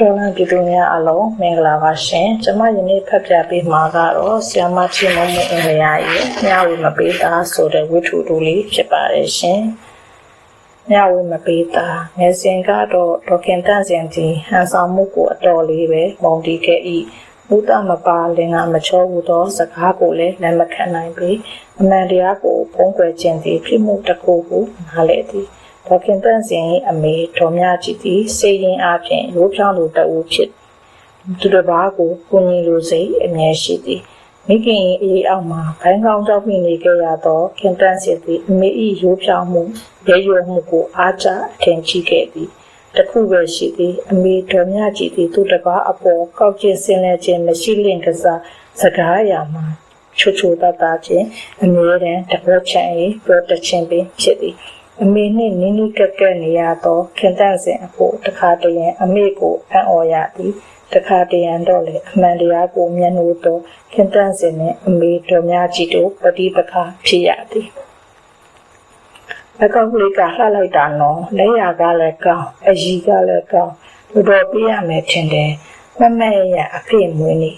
တော်လန်ပြည်သူများအလုံးမင်္ဂလာပါရှင်။ကျွန်မယနေ့ဖတ်ပြပေးမှာကတော့ဆီယမချင်းမမှုအင်္ဂရာရဲ့မျှဝေမပေးတာဆိုတဲ့ဝိထုတူလေးဖြစ်ပါတယ်ရှင်။မျှဝေမပေးတာငယ်စဉ်ကတော့ဒေါခင်တန့်စင်ကြီးဟန်ဆောင်မှုကိုအတော်လေးပဲမုံတီးခဲ့၏။ဘုဒ္ဓမပါလင်္ကာမချောဘူးသောစကားကိုလည်းလက်မခံနိုင်ပြီ။အမှန်တရားကိုဖုံးကွယ်ခြင်းသည်ဖြစ်မှုတစ်ခုကိုနားလည်သည်။ ဒေါခင်တန့်စင်၏အမေဒေါ်မြကြည်သည်စေရင်အပြင်ရိုးဖြောင်းလိုတအူဖြစ်သူတစ်ပါးကိုကိုကြီးလိုစိတ်အမြဲရှိသည်မိခင်၏အေးအောက်မှာဘိုင်းကောင်းကြောက်မိနေကြရသောခင်တန့်စင်သည်အမေ၏ရိုးဖြောင်းမှုရဲရွယ်မှုကိုအားကျအထင်ကြီးခဲ့သည်တခုပဲရှိသည်အမေဒေါ်မြကြည်သည်သူတစ်ပါးအပေါ်ကောက်ကျစ်ဆင်းလဲခြင်းမရှိလင့်ကစားစကားအရာမှာချိုချိုတတချင်းအမြဲတမ်းတပတ်ချန်၏ပြောတချင်းပင်ဖြစ်သည် အမေနှင့်နီးနီးကပ်ကပ်နေရသောခင်တန့်စဉ်အဖို့တခါတရံအမေကိုအံ့ဩရသည်တခါတရံတော့လေအမှန်တရားကိုမျက်နှာတော်ခင်တန့်စဉ်နှင့်အမေတော်များကြီးတို့ပฏิပက္ခဖြစ်ရသည်အကောက်ကလေးကလှလိုက်တာနော်လက်ရကလည်းကောင်းအကြီးကလည်းကောင်းတော်တော်ပြရမယ်ထင်တယ်မမက်ရအဖေမွေးနေ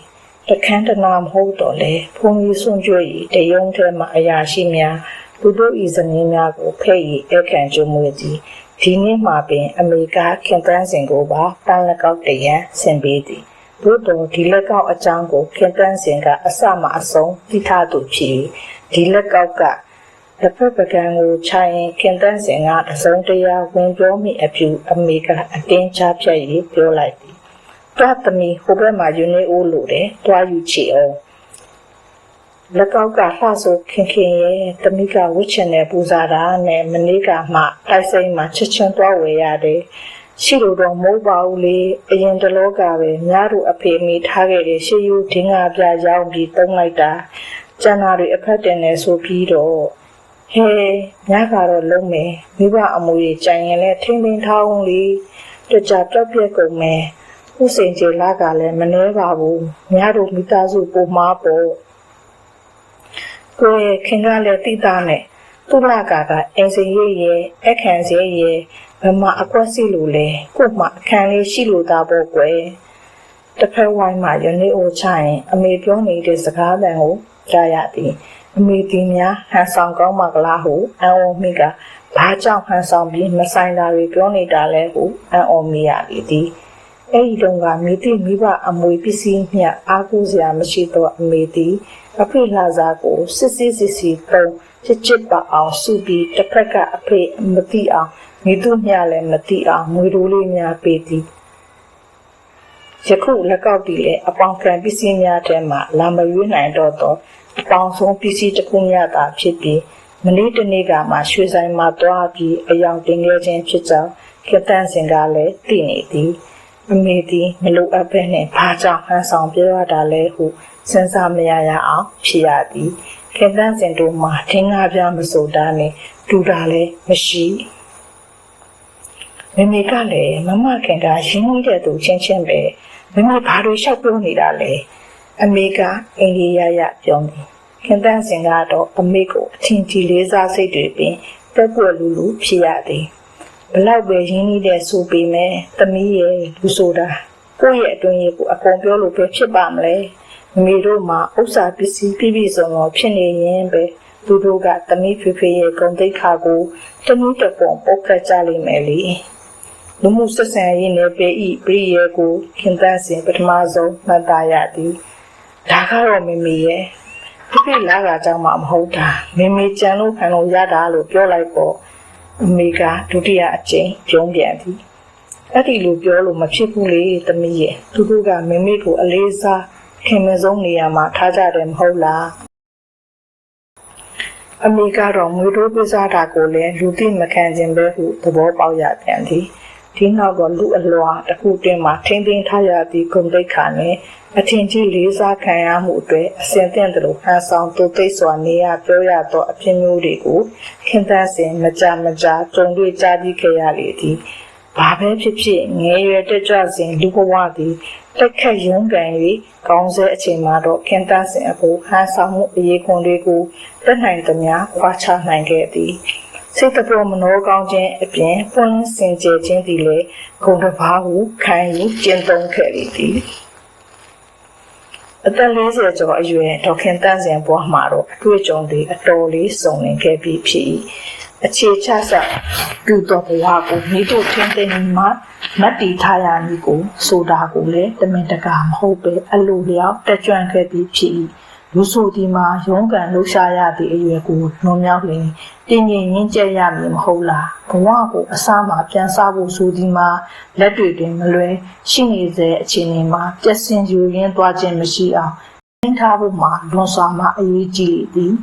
တခန်းတနာမဟုတ်တော့လေဘုံကြီးစွန့်ကြွရီတယုံထဲမှာအရာရှိများ သူတို့ဤဇနီးများကိုဖဲ့ရည်အခန့်ကျွမွေသည်ဒီနေ့မှပင်အမေရိကခင်တန်းစင်ကိုပါပန်းလက်ကောက်တရန်ဆင်ပေးသည်သို့တော်ဒီလက်ကောက်အကြောင်းကိုခင်တန်းစင်ကအစမှအဆုံးသိထားသူဖြစ်၍ဒီလက်ကောက်ကတစ်ဖက်ပကံကိုခြိုင်ရင်ခင်တန်းစင်ကတစုံတရာဝင်ပြောမိအဖြူအမေကအတင်းချဖြတ်၍ပြောလိုက်သည်တွားသမီးဟိုဘက်မှာယူနေဦးလို့တယ်တွားယူချီအောင် လက်ကောက်ကလှဆိုခင်ခင်ရဲ့တမိကဝှချင်တဲ့ပူဇာတာနဲ့မနေ့ကမှတိုက်စိမ်းမှာချက်ချင်းသွားဝယ်ရတယ်ရှိလို့တော့မဟုတ်ပါဘူးလေအရင်တလောကပဲများတို့အဖေမိထားခဲ့တဲ့ရှေးယူဒင်းငါပြရောင်းပြီးတုံးလိုက်တာကျန်တာတွေအဖက်တင်နေဆိုပြီးတော့ဟဲညကတော့လုံးမယ်မိဘအမူကြီးကြိုင်ရင်လည်းထိမ့်ထိန်ထားအောင်လေတကြပြက်ပြက်ကုန်မယ်ဥစိန်ကျေလာကလည်းမနှဲပါဘူးများတို့မိသားစုပုံမှားပေါ့ ကိုယ်ခင်ကလည်းတိတာနဲ့သူ့လကာကအင်စီရဲ့ရဲ့အခန့်စီရဲ့ဘမအကွက်စီလိုလဲကို့မှအခန့်လေးရှိလို့သားပေါ့ကွယ်တစ်ဖက်ဝိုင်းမှာယနေ့အိုချရင်အမေပြောနေတဲ့စကားတန်ကိုကြားရသည်အမေဒီများဟန်ဆောင်ကောင်းမှကလားဟုအံ့ဩမိကဘာကြောင့်ဟန်ဆောင်ပြီးမဆိုင်တာတွေပြောနေတာလဲဟုအံ့ဩမိရသည် အဲ့ဒီတုန်းကမိတိမိဘအမွေပစ္စည်းမျှအားကိုးစရာမရှိတော့အမေသည်အဖေလာစားကိုစစ်စစ်စစ်စစ်ပုံချစ်ချစ်ပါအောင်စုပြီးတစ်ဖက်ကအဖေမသိအောင်မိသူမျှလည်းမသိအောင်ငွေတိုးလေးများပေးသည်ယခုလက်ကောက်တီလည်းအပေါင်ခံပစ္စည်းများထဲမှလာမရွေးနိုင်တော့သောအပေါင်ဆုံးပစ္စည်းတစ်ခုများသာဖြစ်ပြီးမနေ့တနေ့ကမှရွှေဆိုင်မှာတွားပြီးအယောင်တင်ခဲ့ခြင်းဖြစ်ကြောင်းခေတ္တန်စင်ကလည်းသိနေသည် အမေသည်မလိုအပ်ဘဲနဲ့ဘာကြောင့်ဟန်ဆောင်ပြောရတာလဲဟုစဉ်းစားမရရအောင်ဖြစ်ရသည်ခင်သန်းစင်တို့မှာထင်းကားပြမဆိုတာနဲ့တူတာလည်းမရှိမမေကလည်းမမခင်ကရင်းနှီးတဲ့သူချင်းချင်းပဲမမေဘာလို့ရှောက်ပြောနေတာလဲအမေကအင်ကြီးရရပြောတယ်ခင်သန်းစင်ကတော့အမေကိုအထင်ကြီးလေးစားစိတ်တွေပင်တက်ပွက်လူလူဖြစ်ရသည် ဘလောက်ပဲရင်းနှီးတဲ့ဆိုပေမဲ့သမီးရဲ့လူဆိုတာကိုယ့်ရဲ့အတွင်းရဲ့ကိုအကုန်ပြောလို့ပဲဖြစ်ပါမလဲမိတို့မှာဥစ္စာပစ္စည်းပြည့်ပြည့်စုံစုံဖြစ်နေရင်ပဲသူတို့ကသမီးဖေဖေရဲ့ဂုဏ်သိက္ခာကိုတနည်းတစ်ပုံပုတ်ခတ်ကြလိမ့်မယ်လေလူမှုဆက်ဆံရေးနယ်ပယ်ဤပြည်ရဲ့ကိုခင်သန်းစဉ်ပထမဆုံးမှတ်သားရသည်ဒါကတော့မိမိရဲ့ဖေဖေလာကကြောင့်မှမဟုတ်တာမိမိကြံလို့ခံလို့ရတာလို့ပြောလိုက်ပေါ့ အမေကဒုတိယအကြိမ်ပြုံးပြန်သည်အဲ့ဒီလိုပြောလို့မဖြစ်ဘူးလေသမီးရဲ့သူတို့ကမမေကိုအလေးစားခင်မဆုံးနေရာမှာထားကြတယ်မဟုတ်လားအမေကတော့ငွေတိုးပေးစားတာကိုလည်းလူသိမခံခြင်းပဲဟုသဘောပေါက်ရပြန်သည် ဒီနောက်တော့လူအလွာတစ်ခုတွင်မှထင်းထင်းထားရသည့်ဂုံတိတ်ခါနဲ့အထင်ကြီးလေးစားခံရမှုအတွက်အစဉ်သင့်တယ်လို့ဟန်ဆောင်သူသိစွာနေရပြောရသောအဖြစ်မျိုးတွေကိုခင်သန်းစဉ်မကြမကြာကြုံတွေ့ကြားပြီးခဲ့ရလေသည်ဘာပဲဖြစ်ဖြစ်ငယ်ရွယ်တက်ကြွစဉ်လူဘဝသည်တက်ခတ်ရုန်းကန်၍ကောင်းဆဲအချိန်မှာတော့ခင်သန်းစဉ်အဖို့ဟန်ဆောင်မှုအရေးခွန်တွေကိုတက်နိုင်သမျှခွာချနိုင်ခဲ့သည် စိတ်တဘောမနှောကောင်းခြင်းအပြင်ပွင့်လင်းစင်ကြယ်ခြင်းသည်လည်းဂုဏ်တစ်ပါးကိုခံယူကျင့်သုံးခဲ့လေသည်အသက်40ကျော်အရွယ်ဒေါခင်တန်းစင်ဘွားမှာတော့အတွေ့အကြုံတွေအတော်လေးစုံလင်ခဲ့ပြီးဖြစ်၏အခြေချဆက်ပြုတော်ဘဝကိုမိတို့ထင်းသိမ်းမှမတ်တီထားရမည်ကိုဆိုတာကိုလည်းတမင်တကာမဟုတ်ပဲအလိုလျောက်တက်ကြွခဲ့ပြီးဖြစ်၏ လူဆိုဒီမှာရုံးကန်လှူရှားရသည့်အရွယ်ကိုလွန်မြောက်လျင်တင်းငင်ရင်းကျက်ရမည်မဟုတ်လားဘဝကိုအစားမှာပြန်စားဖို့ဆိုဒီမှာလက်တွေတွင်မလွဲရှိနေစေအခြေအနေမှာပြက်စင်ယူရင်းသွားခြင်းမရှိအောင်ထင်းထားဖို့မှာလွန်စွာမှအရေးကြီးသည်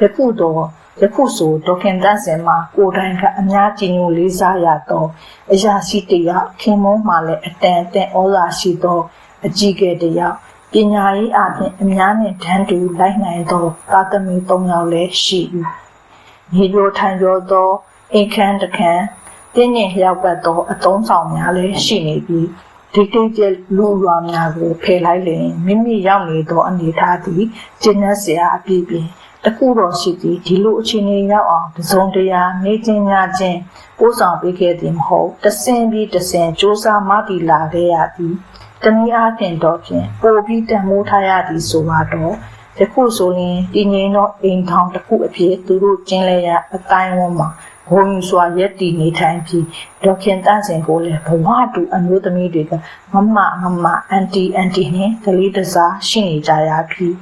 ယခုတော့ယခုဆိုဒေါခင်တန်းစင်မှာကိုယ်တိုင်ကအများကြီးညိုလေးစားရတော့အရာရှိတယောက်ခင်မုန်းမှလည်းအတန်အတန်ဩဇာရှိသောအကြီးကဲတယောက် ပညာရေးအပြင်အများနဲ့တန်းတူလိုက်နိုင်သောသာသမီ၃ယောက်လည်းရှိ၏မြေရိုထိုင်ရောသောအိမ်ခန်းတစ်ခန်းတင်းညင်လျောက်ပတ်သောအသုံးဆောင်များလည်းရှိနေပြီးဒီတိတ်ကျလူရွာများကိုဖယ်လိုက်လျင်မိမိရောက်နေသောအနေအထားသည်ကျဉ်းနှက်စရာအပြည့်ပြည့်တခုတော့ရှိသည်ဒီလိုအခြေအနေရောက်အောင်တစုံတရာနေချင်းညချင်းပို့ဆောင်ပေးခဲ့သည်မဟုတ်တဆင်ပြီးတဆင်စ조사မတည်လာခဲ့ရသည် တနည်းအားဖြင့်တော့ဖြင့်ပိုပြီးတန်မိုးထားရသည်ဆိုတော့ယခုဆိုရင်တည်ငြိမ်သောအိမ်ထောင်တစ်ခုအဖြစ်သူတို့ကျင်းလဲရအတိုင်းဝန်းမှာဘုံယူစွာရက်တည်နေထိုင်ပြီးဒေါခင်တန့်စင်ကိုလည်းဘဝတူအမျိုးသမီးတွေကမမမမအန်တီအန်တီနဲ့ကလေးတစားရှိနေကြရပြီး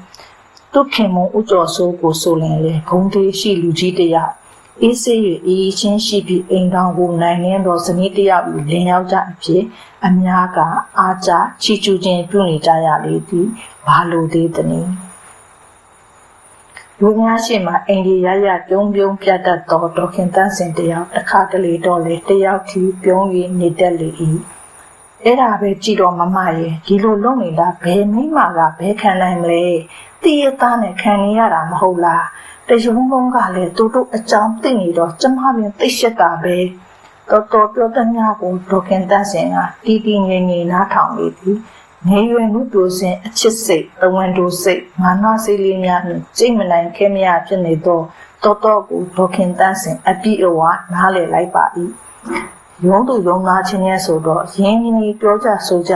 သူခင်မုံဥကျော်စိုးကိုဆိုရင်လေဂုံသေးရှိလူကြီးတယောက် အေးစေးရအေးချင်းရှိပြီးအိမ်တောင်ကိုနိုင်ရင်းတော်ဇနီးတယောက်လင်ယောက်ျားအဖြစ်အများကအားကြချီချူခြင်းပြုနေကြရလေသည်ဘာလို့သေးသနည်းလူများရှိမှအိန္ဒိယရပြုံးပြုံးပြတ်တတ်သောဒေါခင်တန်းစင်တယောက်တစ်ခါတလေတော့လေတယောက်ထီပြုံး၍နေတတ်လေ၏အဲ့ဒါပဲကြည်တော်မမရဲ့ဒီလိုလုပ်နေတာဘယ်မိမကဘယ်ခံနိုင်မလဲတည်ရသားနဲ့ခံနေရတာမဟုတ်လား တရုံလုံးကလည်းတူတူအကြောင်းသိနေတော့ကျမပင်သိရှက်တာပဲတော်တော်ပြောတဲ့ညကိုဒေါခင်တန်းစင်ကတီးတီးငယ်ငယ်နားထောင်နေသည်နေရွယ်မှုပြိုစင်အချစ်စိတ်တဝန်တိုစိတ်မာနစိတ်လေးများနှင့်ကြိတ်မနိုင်ခဲမရဖြစ်နေသောတော်တော်ကိုဒေါခင်တန်းစင်အပြည့်အဝနားလည်လိုက်ပါ၏ရုံးသူရုံးသားချင်းရဲ့ဆိုတော့ရင်းရင်းပြောကြဆိုကြ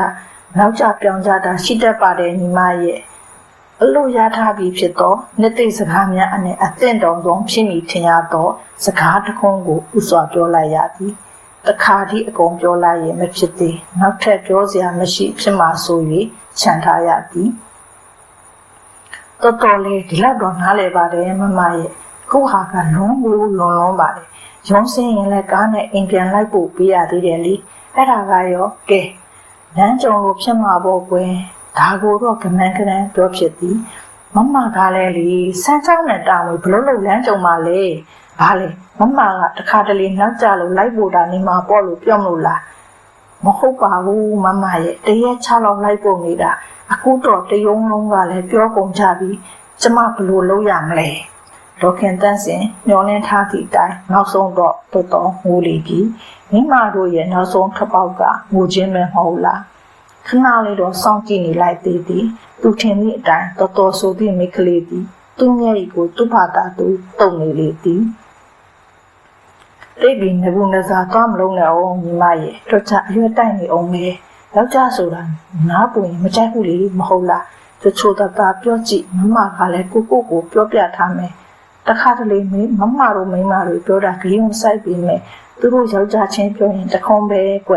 နောက်ကြပြောင်းကြတာရှိတတ်ပါတယ်ညီမရဲ့ အလို့ရထားပြီးဖြစ်သောနှစ်သိမ့်စကားများအနည်းအသင့်တော်ဆုံးဖြစ်မည်ထင်ရသော စကားတစ်ခုကိုဥစွာပြောလိုက်ရသည်တခါဒီအကုန်ပြောလိုက်ရင်မဖြစ်သေးနောက်ထပ်ပြောစရာမရှိဖြစ်မှာဆို၍ခြံထားရသည်တော်တော်လေးဒီလောက်တော့နားလည်ပါတယ်မမရဲ့ခုဟာကလုံးကိုလွန်လွန်ပါတယ်ရုံးစင်းရင်လည်းကားနဲ့အိမ်ပြန်လိုက်ဖို့ပေးရသေးတယ်လေအဲ့ဒါကရောကဲလမ်းကြုံလို့ဖြစ်မှာပေါ့ကွယ် ဒါကိုတော့ကမန်းကနန်းပြောဖြစ်သည်မမကလည်းလေစမ်းချောင်းနဲ့တာဝေဘလို့လို့လမ်းကြုံမှာလဲဘာလဲမမကတခါတလေနောက်ကြလို့လိုက်ပို့တာနေမှာပေါ့လို့ပြောမလို့လားမဟုတ်ပါဘူးမမရဲ့တရက်ချလောက်လိုက်ပို့နေတာအခုတော့တယုံလုံးကလည်းပြောကုန်ကြပြီကျမဘလို့လုပ်ရမလဲဒေါခင်တန်းစင်ညောင်းလင်းထားသည့်အတိုင်းနောက်ဆုံးတော့တော်တော်ငိုလေပြီမိမတို့ရဲ့နောက်ဆုံးထပေါက်ကငိုခြင်းပဲမဟုတ်လား ခဏလေးတော့စောင့်ကြည့်နေလိုက်သေးသည်သူထင်သည့်အတိုင်းတော်တော်ဆိုသည့်မိကလေးသည်သူ့မျက်ရည်ကိုသူ့ဘာသာသူတုံနေလေသည်တိတ်ပြီးငဘူးနစားသွားမလုံးနဲ့အောင်ညီမရဲ့တော့ချအရွယ်တိုက်နေအောင်မေယောက်ျားဆိုတာနားပွင့်မကြိုက်ဘူးလေမဟုတ်လားတချို့တတာပြောကြည့်မမကလည်းကိုကိုကိုပြောပြထားမယ်တခါတလေမင်းမမတို့မိမတို့ပြောတာဂိမ်းဆိုင်ပြီးမယ်သူတို့ယောက်ျားချင်းပြောရင်တခုံးပဲကွ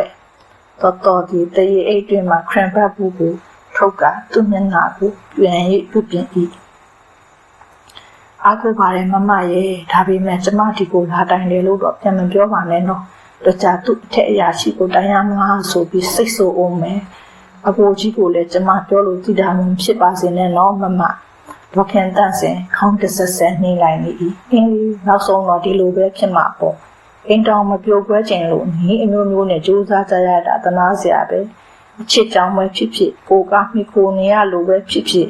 တော်တော်ဒီတရေအိတ်တွင်မှာခရန်ဘတ်ဘူးကိုထုတ်ကသူ့မျက်နှာကိုပြန်ရိပ်ပြုပြင်၏အားကိုပါတယ်မမရဲ့ဒါပေမဲ့ကျမဒီကိုလာတိုင်တယ်လို့တော့ပြန်မပြောပါနဲ့နော်တခြားသူ့အထက်အရာရှိကိုတိုင်ရမှာဆိုပြီးစိတ်ဆိုးအောင်မယ်အဖိုးကြီးကိုလည်းကျမပြောလို့ကြည်တာမှဖြစ်ပါစေနဲ့နော်မမဒေါခင်တန့်စင်ခေါင်းတဆက်ဆက်နှိမ့်လိုက်နေ၏အင်းနောက်ဆုံးတော့ဒီလိုပဲဖြစ်မှာပေါ့ အိမ်တောင်မပြိုကွဲခြင်းလို့ညီအမျိုးမျိုးနဲ့ကြိုးစားကြရတာတနာစရာပဲအချစ်ကြောင်ပဲဖြစ်ဖြစ်ကိုကမိခိုနေရလိုပဲဖြစ်ဖြစ်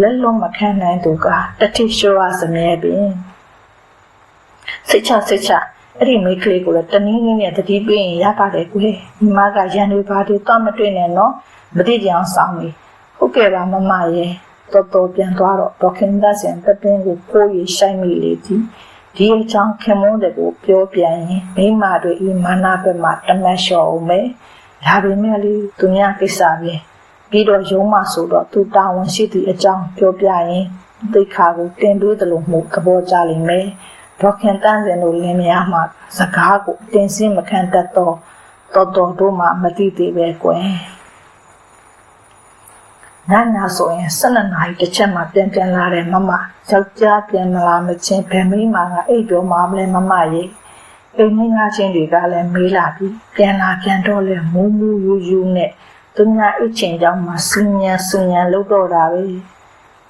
လက်လုံးမခံနိုင်သူကတတိရှိုးရစမြဲပင်စိတ်ချစိတ်ချအဲ့ဒီမိကလေးကိုလည်းတနည်းနည်းနဲ့တတိပေးရင်ရပါတယ်ကွယ်ညီမကရန်တွေပါတွေတော့မတွေ့နဲ့နော်မတိကြအောင်စောင်းနေဟုတ်ကဲ့ပါမမရဲ့တော်တော်ပြန်သွားတော့ဒေါခင်ဒါဆန်ပပင်းကိုကိုရီရှိုင်းမိလေသည် ဒီအကြောင်းခင်မုန်းတဲ့ကိုပြောပြရင်မိမတွေဤမာနဘက်မှတမတ်လျှော်အောင်မယ်ဒါပေမဲ့လေသူများကိစ္စပဲပြီးတော့ရုံးမဆိုတော့သူတာဝန်ရှိသည့်အကြောင်းပြောပြရင်သိခါကိုတင်သွေးတယ်လို့မှုသဘောကျလိမ့်မယ်ဒေါခင်တန်းစင်တို့လင်းများမှစကားကိုတင်စင်းမခံတတ်တော့တော်တော်တို့မှမသိသေးပဲကွယ် ညညဆိုရင်12နာရီတစ်ချက်မှပြန်ပြန်လာတယ်မမယောက်ျားပြန်မလာမချင်းဗမိမာကအိပ်ပြောမှမလဲမမရေအိမ်ငင်းငါချင်းတွေကလည်းမေးလာပြီးပြန်လာပြန်တော့လဲမူးမူးယူယူနဲ့သူများအိတ်ချင်ကြောင်းမှစူညံစူညံလုပ်တော့တာပဲ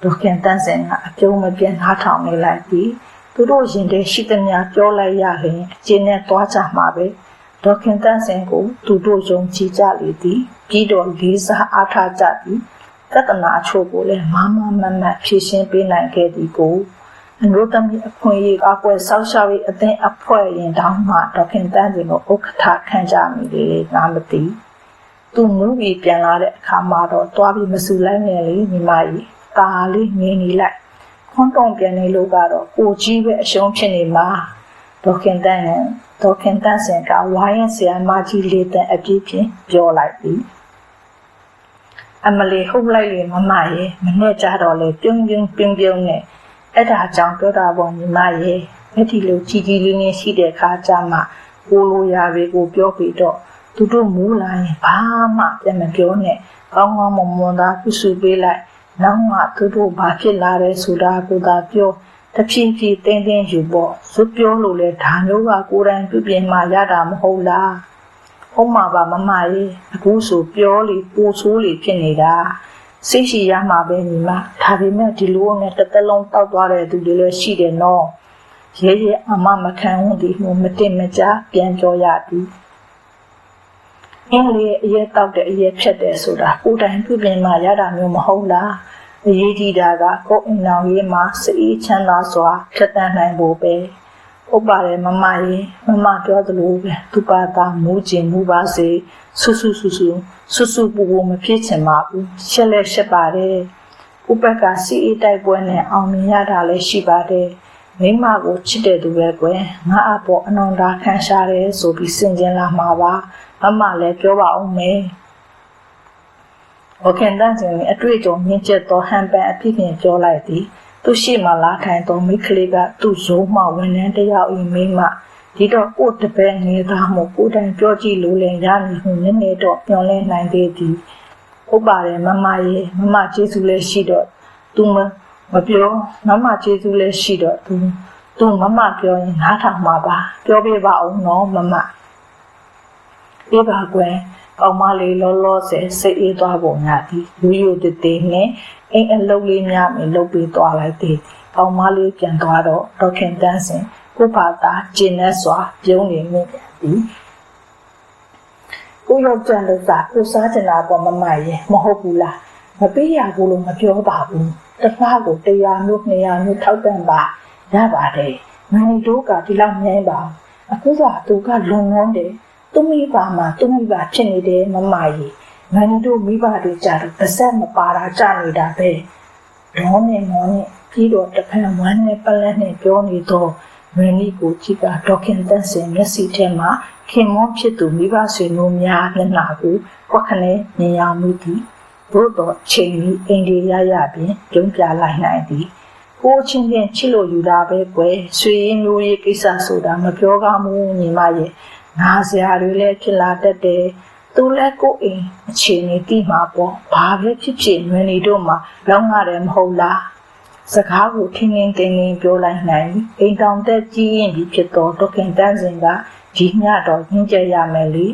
ဒေါခင်တန်းစင်ကအပြုံးမပြတ်နှားထောင်နေလိုက်ပြီးသူတို့ရင်ထဲရှိသမျှပြောလိုက်ရရင်အကျဉ်းနဲ့သွားကြမှာပဲဒေါခင်တန်းစင်ကိုသူတို့ယုံကြည်ကြလေသည်ပြီးတော့လေးစားအားထားကြသည် ပြဿနာအချို့ကိုလည်းမမမမတ်ဖြေရှင်းပေးနိုင်ခဲ့သည်ကိုအမျိုးသမီးအခွင့်အရေးအကွယ်ဆောက်ရှောက်ရေးအသင်းအဖွဲ့ရင်တောင်းမှဒေါခင်တန်းစင်ကိုဥက္ကဋ္ဌခံကြမိလေငါမသိသူမူပြီးပြန်လာတဲ့အခါမှာတော့တွားပြီးမဆူလိုက်နဲ့လေညီမကြီးကာလေးငင်းနေလိုက်ခွန်းတုံပြန်နေလို့ကတော့ကိုကြီးပဲအရှုံးဖြစ်နေမှာဒေါခင်တန်းနဲ့ဒေါခင်တန်းစင်ကဝိုင်းရင်ဆရာမကြီးလေးတဲ့အပြည့်ဖြင့်ပြောလိုက်ပြီး အမလီဟုတ်လိုက်လေမမရဲ့မနဲ့ကြတော့လေပြုံးပြုံးပြုံးပြုံးနဲ့အဲ့ဒါကြောင့်ပြောတာပေါ့ညီမရဲ့အဲ့ဒီလိုကြီးကြီးလေးလေးရှိတဲ့ခါကျမှကိုလိုရာတွေကိုပြောပြီးတော့သူတို့မူးလာရင်ဘာမှပြန်မပြောနဲ့ကောင်းကောင်းမွန်မွန်သာပြုစုပေးလိုက်နောက်မှသူတို့ဘာဖြစ်လာလဲဆိုတာကိုသာပြောတဖြည်းဖြည်းတင်းတင်းယူပေါ့ဇွတ်ပြောလို့လဲဒါမျိုးကကိုယ်တိုင်ပြုပြင်မှရတာမဟုတ်လား ဟုတ်မှာပါမမကြီးအခုဆိုပြောလေပိုဆိုးလေဖြစ်နေတာစိတ်ရှိရမှာပဲညီမဒါပေမဲ့ဒီလိုနဲ့တစ်သက်လုံးတောက်သွားတဲ့သူတွေလည်းရှိတယ်နော်ရဲရဲအမမခံဝန်ဒီမှုမတင်မကြပြန်ကြောရသည်အင်းလေအရက်တောက်တဲ့အရက်ဖြတ်တယ်ဆိုတာကိုယ်တိုင်ပြုပြင်မှရတာမျိုးမဟုတ်လားအရေးကြီးတာကကိုယ်အိမ်တော်ရေးမှာစိတ်ချမ်းသာစွာဖြတ်တန်းနိုင်ဖို့ပဲ ဟုတ်ပါတယ်မမရေမမပြောသလိုပဲသူပါတာမူးကျင်မူပါစေဆွဆွဆွဆွဆွဆွပူပူမဖြစ်ချင်ပါဘူးရှက်လဲရှက်ပါတယ်ဥပက္ခစီအေးတိုက်ပွဲနဲ့အောင်မြင်ရတာလည်းရှိပါတယ်မိမကိုချစ်တဲ့သူပဲကွယ်ငါအပေါ်အနွန်သာခံရှာတယ်ဆိုပြီးစင်ကြင်လာမှာပါမမလည်းပြောပါဦးမယ်။ဟောခင်တန်းစင်အတွေ့အကြုံမြင့်ကျက်သောဟန်ပန်အဖြစ်ဖြင့်ပြောလိုက်သည်။ သူရှိမှလာထိုင်သောမိခလေးကသူ့ရုံးမှဝန်ထမ်းတယောက်၏မိမဒီတော့ကိုတပည့်ငယ်သားမို့ကိုတိုင်ပြောကြည့်လို့လည်းရမည်ဟုနည်းနည်းတော့ပြောင်းလဲနိုင်သေးသည်ဟုတ်ပါတယ်မမရေမမကျေးဇူးလည်းရှိတော့သူမမပြောမမကျေးဇူးလည်းရှိတော့သူသူမမပြောရင်နားထောင်မှာပါပြောပြပါအောင်နော်မမပြပါကွယ် ကောင်မလေးလောလောဆယ်စိတ်အေးသွားပုံရသည်လူယူတည်တည်နဲ့အိမ်အလုပ်လေးများမလုပ်ပြီးသွားလိုက်သည်ကောင်မလေးပြန်သွားတော့ဒေါခင်တန်းစင်ကိုပါတာကျင်းနဲ့စွာပြုံးနေမိပြန်သည်ကိုရောက်ကြလို့သာကိုစားချင်တာပေါ့မမရဲ့မဟုတ်ဘူးလားမပေးရဘူးလို့မပြောပါဘူးတစ်ဖားကို100မျိုး200မျိုးထောက်ပံ့ပါရပါတယ်မန်နီတို့ကဒီလောက်မြဲပါအခုကသူကလွန်လွန်းတယ် သူမိဘမှာသူမိဘဖြစ်နေတယ်မမကြီးငန်းတို့မိဘတွေကြတော့ပါဆက်မပါတာကြနေတာပဲဒေါနဲ့မောနဲ့ပြီးတော့တဖန်ဝမ်းနဲ့ပလက်နဲ့ပြောနေတော့မင်းကြီးကိုကြည့်ကဒေါခင်တန်းစင်မျက်စိထဲမှာခင်မောဖြစ်သူမိဘဆွေမျိုးများမျက်နှာကိုကွက်ခနဲ့မြင်ရမှုသည်ဘို့တော့ချိန်ပြီးအိန္ဒိယရပြင်ပြုံးပြလိုက်နိုင်သည်ကိုချင်းချင်းချစ်လို့ယူတာပဲကွယ်ဆွေရင်းမျိုးရေးကိစ္စဆိုတာမပြောကောင်းဘူးညီမရဲ့ ငါစရာတွေလည်းဖြစ်လာတတ်တယ်သူလည်းကိုယ်အိမ်အခြေအနေတိမှာပေါ့ဘာပဲဖြစ်ဖြစ်နွေနေတို့မှာလောင်းရတယ်မဟုတ်လားစကားကိုထင်းထင်းတင်းတင်းပြောလိုက်နိုင်အိမ်တောင်တက်ကြီးရင်ပြီးဖြစ်တော့ဒေါခင်တန်းစင်ကဒီညတော့ညှင်းကြရမယ်လေ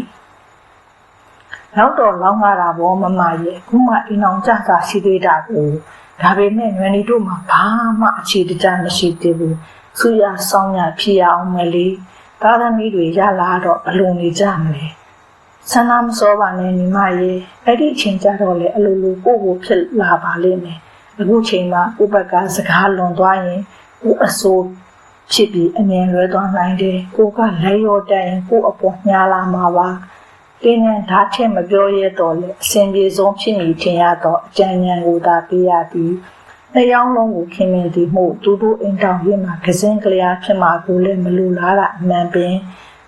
နောက်တော့လောင်းရတာဘောမမရဲ့ခုမှအိမ်အောင်ကြတာရှိသေးတာကိုဒါပေမဲ့နွေနေတို့မှာဘာမှအခြေတကျမရှိသေးဘူးဆူရဆောင်ရဖြစ်ရအောင်မယ်လေ သားသမီးတွေရလာတော့ဘလို့နေကြမလဲဆန္ဒမစောပါနဲ့ညီမရေအဲ့ဒီအချိန်ကျတော့လေအလိုလိုကိုကိုဖြစ်လာပါလိမ့်မယ်အခုချိန်မှာဥပကစကားလွန်သွားရင်ကိုအစိုးဖြစ်ပြီးအမြင်လွဲသွားနိုင်တယ်ကိုကလက်ရောတက်ရင်ကိုအပေါ်ညားလာမှာပါတင်းနဲ့ဓာတ်ချက်မပြောရတော့လေအစဉ်ပြေဆုံးဖြစ်နေထင်ရတော့အကြံဉာဏ်ကိုသာပေးရပြီး နှစ်ယောက်လုံးကိုခင်မင်သည်မှုသူတို့အိမ်တောင်ရေးမှာကစင်းကလေးဖြစ်မှာကိုလည်းမလူလားတာအမှန်ပင်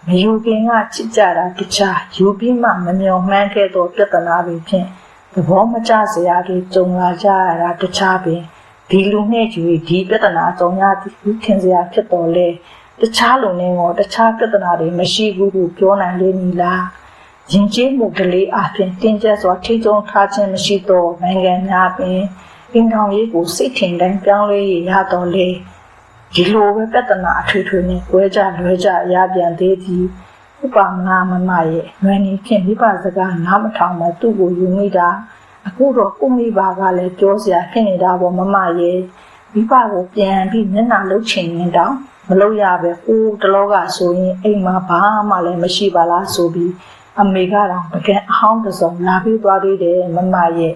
မယူခင်ကချစ်ကြတာတခြားယူပြီးမှမမျော်မှန်းခဲ့သောပြဿနာတွေဖြင့်သဘောမကျစရာတွေကြုံလာကြရတာတခြားပင်ဒီလူနဲ့ယူဒီပြဿနာကြုံရသည်ထင်စရာဖြစ်တော်လဲတခြားလူနဲ့ရောတခြားပြဿနာတွေမရှိဘူးလို့ပြောနိုင်လေနီလားရင်ကျေးမှုကလေးအပြင်တင်းကျပ်စွာထိကျုံထားခြင်းမရှိသောနိုင်ငံများပင် အင်ကောင်ရေးကိုစိတ်ထင်တိုင်းပြောင်းလဲရတော့လေဒီလိုပဲပြဿနာအထွေထွေနဲ့ကွဲကြလွဲကြရပြန်သေးသည်ဥပမာမမရဲ့ငွေနေခင်မိဘစကားနားမထောင်မှသူ့ကိုယူမိတာအခုတော့ကိုမိဘကလည်းပြောစရာဖြစ်နေတာပေါ့မမရဲ့မိဘကိုပြန်ပြီးမျက်နှာလှုပ်ချင်ရင်တောင်မလုပ်ရပဲဟိုးတလောကဆိုရင်အိမ်မှာဘာမှလည်းမရှိပါလားဆိုပြီးအမေကတော့ပကံအဟောင်းတစ်စုံလာပြီးသွားသေးတယ်မမရဲ့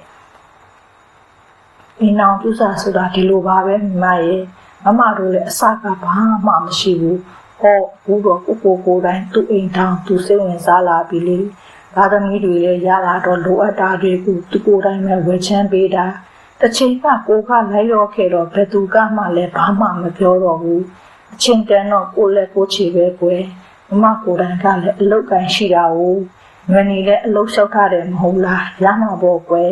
အိမ်အောင်ပြုစာဆိုတာဒီလိုပါပဲမမရဲ့မမတို့လည်းအစကဘာမှမရှိဘူးဟောဘူးတော့ကိုကိုကိုတိုင်းသူ့အိမ်တောင်သူစိတ်ဝင်စားလာပြီလေဒါသမီးတွေလည်းရလာတော့လိုအပ်တာတွေကိုသူကိုယ်တိုင်ပဲဝယ်ချမ်းပေးတာတစ်ချိန်ကကိုကလိုက်ရောခဲ့တော့ဘယ်သူကမှလည်းဘာမှမပြောတော့ဘူးအချိန်တန်တော့ကိုလည်းကိုချီပဲကွယ်မမကိုယ်တိုင်ကလည်းအလုတ်ကန်ရှိတာ ਉਹ ငွေနေလည်းအလုတ်လျှောက်ထားတယ်မဟုတ်လားရမှာပေါ့ကွယ်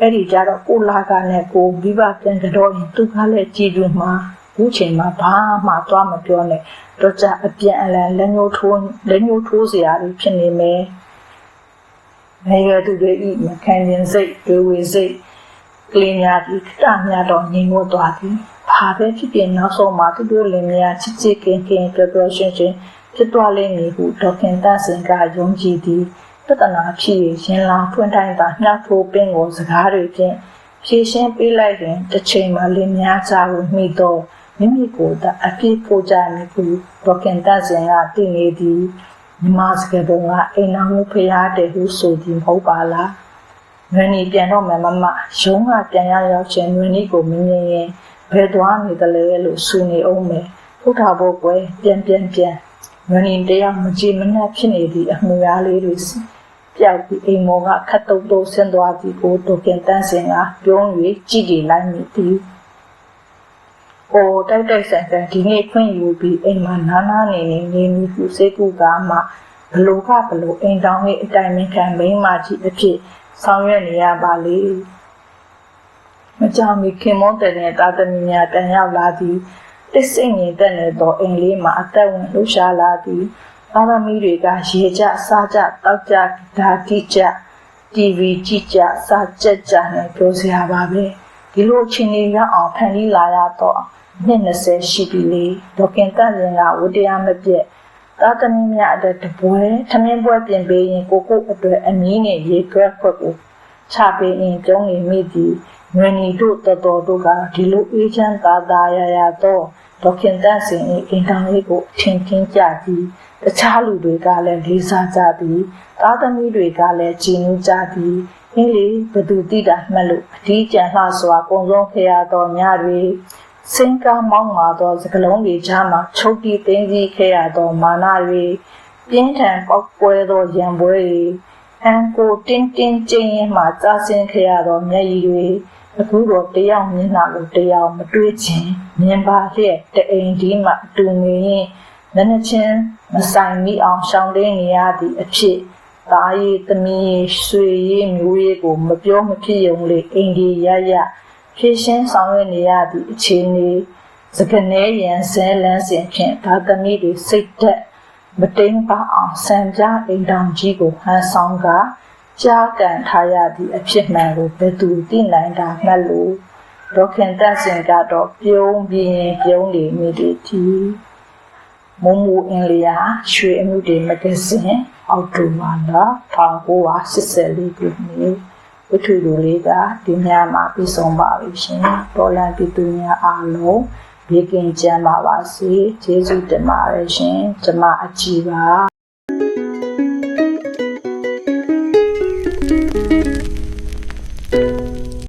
အဲ့ဒီကြတော့ကိုလာကနဲ့ကိုမိဘပြန်ကြတော့ရင်သူကလည်းကြည်တူမှာအခုချိန်မှာဘာမှသွားမပြောနဲ့တော့ကြအပြန်အလှန်လက်ညှိုးထိုးလက်ညှိုးထိုးစရာတွေဖြစ်နေမယ်နေရသူတွေဤမခံရင်စိတ်တွေဝေစိတ်ကလေးများဒီခတများတော့ငြိမ်ဝတ်သွားသည်ဘာပဲဖြစ်ဖြစ်နောက်ဆုံးမှာသူတို့လင်မယားချစ်ချစ်ခင်ခင်ပျော်ပျော်ရွှင်ရွှင်ဖြစ်သွားလိမ့်မည်ဟုဒေါခင်တဆင်ကယုံကြည်သည် ပြဿနာဖြစ်ရင်လာဖွင့်တိုင်းသာညှောက်ထိုးပင်ကိုစကားတွေဖြင့်ဖြည့်ရှင်းပေးလိုက်ရင်တစ်ချိန်မှလင်မယားချကိုမိတော့မိမိကိုယ်သာအပြည့်ပို့ကြမည်ဟုဒေါခင်တဆင်ကသိနေသည်မြမစကပုံကအိမ်နာမှုဖရားတယ်ဟုဆိုသည်မဟုတ်ပါလားငွေနီပြန်တော့မယ်မမရုံးကပြန်ရရောက်ချင်းငွေနီကိုမမြင်ရင်ဘယ်သွားနေသလဲလို့စူနေအောင်မယ်ဖုတ်တာဖို့ကွယ်ပြန်ပြန်ပြန် ငွေနီတယောက်မကြည်မနှက်ဖြစ်နေသည့်အမှုရာလေးတွေပြောက်ပြီးအိမ်မောကခတ်တုတ်တုတ်ဆင်းသွားသည်ကိုတိုကင်တန်းစင်ကပြုံး၍ကြည့်ကြည့်လိုက်မိသည်။အိုတိုက်တိုက်ဆန်ဆန်ဒီနေ့ခွင့်ယူပြီးအိမ်မှာနားနားနေနေနေမီဟုစိတ်ကူကမှဘလို့ကဘလို့အိမ်တောင်ရဲ့အတိုင်မခံမိန်းမကြီးအဖြစ်ဆောင်ရွက်နေရပါလေ။မကြောင်မီခင်မွန်တဲ့နဲ့တာသမီများတန်ရောက်လာသည် တစ္ဆိတ်ငြိမ်သက်နေသောအိမ်လေးမှာအသက်ဝင်လှူရှားလာသည်သားသမီးတွေကရေကြစားကြတောက်ကြဓာတိကြ TV ကြည့်ကြစားကြက်ကြနဲ့ပြောစရာပါပဲဒီလိုအချိန်လေးရအောင်ဖန်တီးလာရတော့နှစ်20ရှိပြီလေဒေါခင်တန့်ရင်ကဝတရားမပြည့်သားသမီးများအတွက်တပွဲထမင်းပွဲပြင်ပေးရင်ကိုကိုအတွက်အမီးနဲ့ရေခွက်ခွက်ကိုချပေးရင်ကျုံးနေမိသည် ငွေနီတို့တော်တော်တို့ကဒီလိုအေးချမ်းသာသာရရတော့ဒေါခင်တန့်စင်၏အိမ်တော်လေးကိုအထင်ကြီးကြသည်တခြားလူတွေကလည်းလေးစားကြသည်သားသမီးတွေကလည်းကြည်နူးကြသည်အင်းလေဘသူတိတာမှတ်လို့အဒီကြံလှစွာပုံဆုံးခရတော်ညတွေစင်ကားမောင်းမာသောစကလုံးတွေကြားမှာချုပ်တီးသိမ်းစီခဲ့ရသောမာနတွေပြင်းထန်ပောက်ပွဲသောရံပွဲတွေအန်ကိုတင်းတင်းကျင်းရင်မှကြာဆင်းခဲ့ရသောမျက်ရည်တွေ အခုတော့တယောက်မျက်နှာကိုတယောက်မတွေ့ချင်းမြင်ပါလျက်တအိမ်ဒီမှအတူနေရင်နနချင်းမဆိုင်မိအောင်ရှောင်တိန်နေရသည့်အဖြစ်သားရည်သမီးရည်ဆွေရည်မျိုးရည်ကိုမပြောမဖြစ်ရုံလေအိမ်ကြီးရရဖြည့်ရှင်းဆောင်ရွက်နေရသည့်အခြေအနေစကနေရန်ဆဲလန်းစဉ်ဖြင့်ဒါသမီးတွေစိတ်သက်မတိမ်ပါအောင်စံပြအိမ်တောင်ကြီးကိုဟန်ဆောင်က ကြားကန်ထားရသည့်အဖြစ်မှန်ကိုဘယ်သူသိနိုင်တာမှတ်လို့ဒေါခင်တန့်စင်ကတော့ပြုံးပြင်းပြုံးနေမိသည်တီမုံမူအင်လျာရွှေအမှုတွေမဂဇင်းအောက်တိုဘာလ1984ခုနှစ်ဝတ္ထုလူလေးကဒီညမှာပြဆုံးပါပြီရှင်တော်လန်ပြည်သူများအားလုံးဘေးကင်းကြမ်းပါပါစေကျေးဇူးတင်ပါတယ်ရှင်ကျမအကြည်ပါ